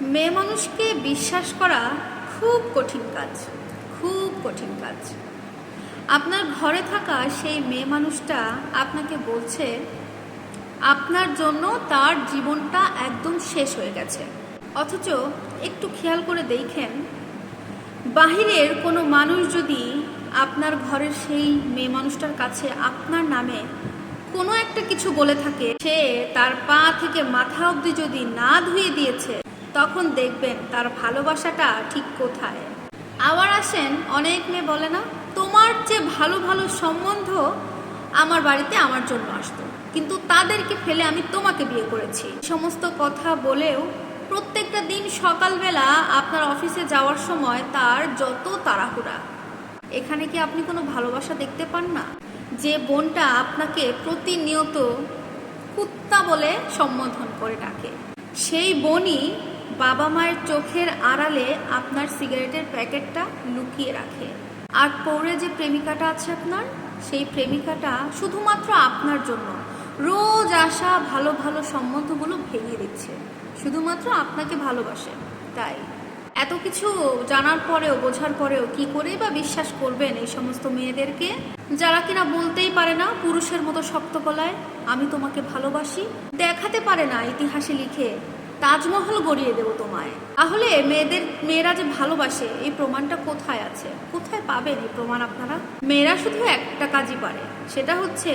মেয়ে মানুষকে বিশ্বাস করা খুব কঠিন কাজ, খুব কঠিন কাজ। আপনার ঘরে থাকা সেই মেয়ে মানুষটা আপনাকে বলছে, আপনার জন্য তার জীবনটা একদম শেষ হয়ে গেছে। অথচ একটু খেয়াল করে দেখেন, বাহিরের কোনো মানুষ যদি আপনার ঘরের সেই মেয়ে মানুষটার কাছে আপনার নামে কোনো একটা কিছু বলে থাকে, সে তার পা থেকে মাথা অবধি যদি না ধুয়ে দিয়েছে তখন দেখবেন তার ভালোবাসাটা ঠিক কোথায়। আবার আসেন, অনেক মেয়ে বলে না, তোমার যে ভালো ভালো সম্বন্ধ আমার বাড়িতে আমার জন্য আসতো। কিন্তু তাদেরকে ফেলে আমি তোমাকে বিয়ে করেছি। সমস্ত কথা বলেও প্রত্যেকটা দিন সকালবেলা আপনার অফিসে যাওয়ার সময় তার যত তাড়াহুড়া। এখানে কি আপনি কোনো ভালোবাসা দেখতে পান না? যে বোনটা আপনাকে প্রতিনিয়ত কুত্তা বলে সম্বোধন করে ডাকে। সেই বোনই বাবা মায়ের চোখের আড়ালে আপনার সিগারেটের প্যাকেটটা লুকিয়ে রাখে। আর পৌরে যে প্রেমিকাটা আছে আপনার, সেই প্রেমিকাটা শুধুমাত্র আপনার জন্য। রোজ আসা ভালো ভালো সম্বন্ধগুলো ভেঙে দিচ্ছে। শুধুমাত্র আপনাকে ভালোবাসে, তাই। এত কিছু জানার পরেও, বোঝার পরেও কি করে বা বিশ্বাস করবেন এই সমস্ত মেয়েদেরকে? যারা কিনা বলতেই পারে না, পুরুষের মতো শক্ত গলায়, আমি তোমাকে ভালোবাসি। দেখাতে পারে না ইতিহাসে লিখে। তাজমহল গড়িয়ে দেবো তোমায়। তাহলে মেয়েদের, মেয়েরা যে ভালোবাসে, এই প্রমাণটা কোথায় আছে? কোথায় পাবেন এই প্রমাণ আপনারা? মেয়েরা শুধু একটা কাজই পারে, সেটা হচ্ছে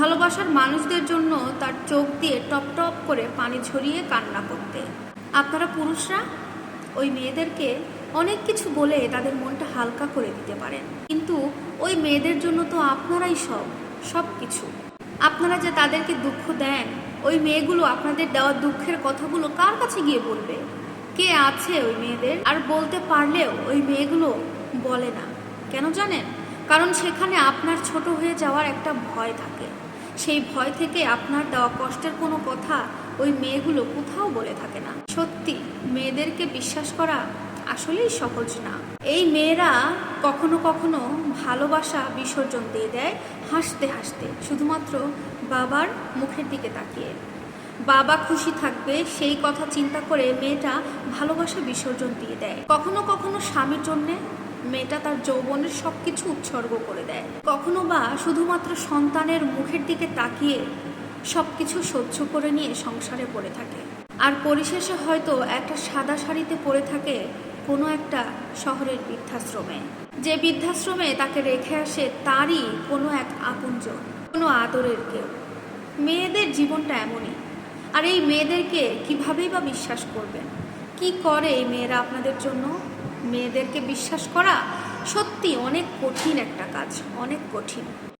ভালোবাসার মানুষদের জন্য তার চোখ দিয়ে টপ টপ করে পানি ঝরিয়ে কান্না করতে। আপনারা পুরুষরা ওই মেয়েদেরকে অনেক কিছু বলে তাদের মনটা হালকা করে দিতে পারেন। কিন্তু ওই মেয়েদের জন্য তো আপনারাই সব সব কিছু আপনারা যে তাদেরকে দুঃখ দেন, ওই মেয়েগুলো আপনাদের দেওয়া দুঃখের কথাগুলো কার কাছে গিয়ে বলবে? কে আছে ওই মেয়েদের? আর বলতে পারলেও ওই মেয়েগুলো বলে না। কেন জানেন? কারণ সেখানে আপনার ছোট হয়ে যাওয়ার একটা ভয় থাকে। সেই ভয় থেকে আপনার দেওয়া কষ্টের কোনো কথা ওই মেয়েগুলো কোথাও বলে থাকে না। সত্যি, মেয়েদেরকে বিশ্বাস করা আসলেই সহজ না। এই মেয়েরা কখনো কখনো ভালোবাসা বিসর্জন দিয়ে দেয় হাসতে হাসতে, শুধুমাত্র বাবার মুখের দিকে তাকিয়ে। বাবা খুশি থাকবে সেই কথা চিন্তা করে মেয়েটা ভালোবাসা বিসর্জন দিয়ে দেয়। কখনো কখনো স্বামীর জন্যে মেয়েটা তার যৌবনের সব কিছু উৎসর্গ করে দেয়। কখনো বা শুধুমাত্র সন্তানের মুখের দিকে তাকিয়ে সব কিছু সহ্য করে নিয়ে সংসারে পড়ে থাকে। আর পরিশেষে হয়তো একটা সাদা শাড়িতে পড়ে থাকে কোনো একটা শহরের বৃদ্ধাশ্রমে। যে বৃদ্ধাশ্রমে তাকে রেখে আসে তারই কোনো এক আপনজন, কোনো আদরের কেউ। মেয়েদের জীবনটা এমনই। আর এই মেয়েদেরকে কীভাবেই বা বিশ্বাস করবেন? কি করে এই মেয়েরা আপনাদের জন্য? মেয়েদেরকে বিশ্বাস করা সত্যি অনেক কঠিন একটা কাজ, অনেক কঠিন।